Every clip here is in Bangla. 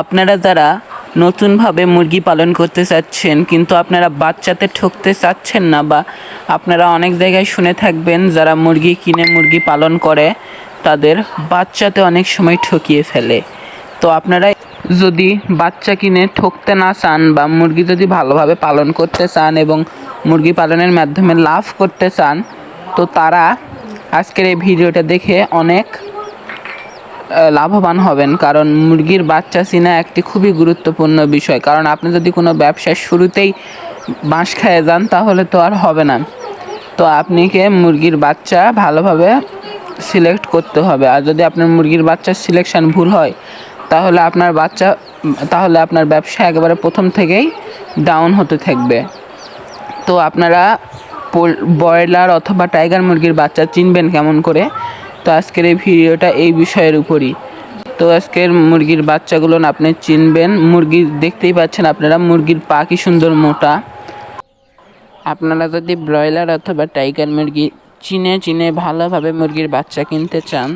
আপনারা যারা নতুনভাবে মুরগি পালন করতে চাচ্ছেন, কিন্তু আপনারা বাচ্চাতে ঠকতে চাচ্ছেন না বা আপনারা অনেক জায়গায় শুনে থাকবেন যারা মুরগি কিনে মুরগি পালন করে, তাদের বাচ্চাতে অনেক সময় ঠকিয়ে ফেলে। তো আপনারা যদি বাচ্চা কিনে ঠকতে না চান বা মুরগি যদি ভালোভাবে পালন করতে চান এবং মুরগি পালনের মাধ্যমে লাভ করতে চান, তো তারা আজকের এই ভিডিওটা দেখে অনেক লাভবান হবেন, কারণ মুরগির বাচ্চা চিনা একটি খুবই গুরুত্বপূর্ণ বিষয়। কারণ আপনি যদি কোনো ব্যবসার শুরুতেই বাঁশ খেয়ে যান, তাহলে তো আর হবে না। তো আপনিকে মুরগির বাচ্চা ভালোভাবে সিলেক্ট করতে হবে। আর যদি আপনার মুরগির বাচ্চার সিলেকশন ভুল হয়, তাহলে আপনার বাচ্চা, তাহলে আপনার ব্যবসা একেবারে প্রথম থেকেই ডাউন হতে থাকবে। তো আপনারা ব্রয়লার অথবা টাইগার মুরগির বাচ্চা চিনবেন কেমন করে। তো আজকের এই ভিডিওটা এই বিষয়ের উপরই। তো আজকের মুরগির বাচ্চাগুলো আপনি চিনবেন। মুরগি দেখতেই পাচ্ছেন আপনারা, মুরগির পা কি সুন্দর মোটা। আপনারা যদি ব্রয়লার অথবা টাইগার মুরগি চিনে চিনে ভালোভাবে মুরগির বাচ্চা কিনতে চান,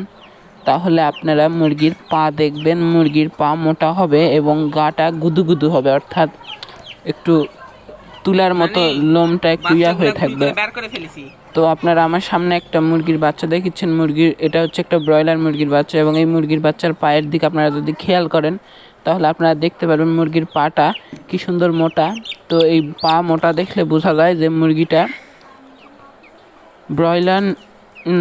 তাহলে আপনারা মুরগির পা দেখবেন। মুরগির পা মোটা হবে এবং গাটা গুদুগুদু হবে, অর্থাৎ একটু তুলার মতো লোমটা একটু ইয়া হয়ে থাকবে। ফেলেছি। তো আপনারা আমার সামনে একটা মুরগির বাচ্চা দেখেছেন মুরগির এটা হচ্ছে একটা ব্রয়লার মুরগির বাচ্চা এবং এই মুরগির বাচ্চার পায়ের দিকে আপনারা যদি খেয়াল করেন তাহলে আপনারা দেখতে পারবেন মুরগির পাটা কি সুন্দর মোটা। তো এই পা মোটা দেখলে বোঝা যায় যে মুরগিটা ব্রয়লার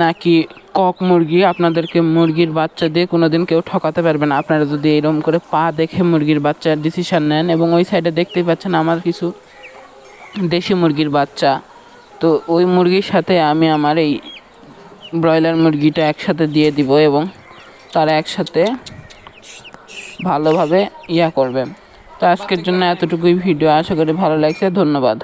নাকি কক মুরগি। আপনাদেরকে মুরগির বাচ্চা দিয়ে কোনোদিন কেউ ঠকাতে পারবে না। আপনারা যদি এরকম করে পা দেখে মুরগির বাচ্চার ডিসিশন নেন এবং ওই সাইডে দেখতেই পাচ্ছেন আমার কিছু দেশি মুরগির বাচ্চা। তো ওই মুরগির সাথে আমি আমার এই ব্রয়লার মুরগিটা একসাথে দিয়ে দিব এবং তারা একসাথে ভালোভাবে ইয়া করবে। তো আজকের জন্য এতটুকুই ভিডিও। আশা করি ভালো লাগছে। ধন্যবাদ।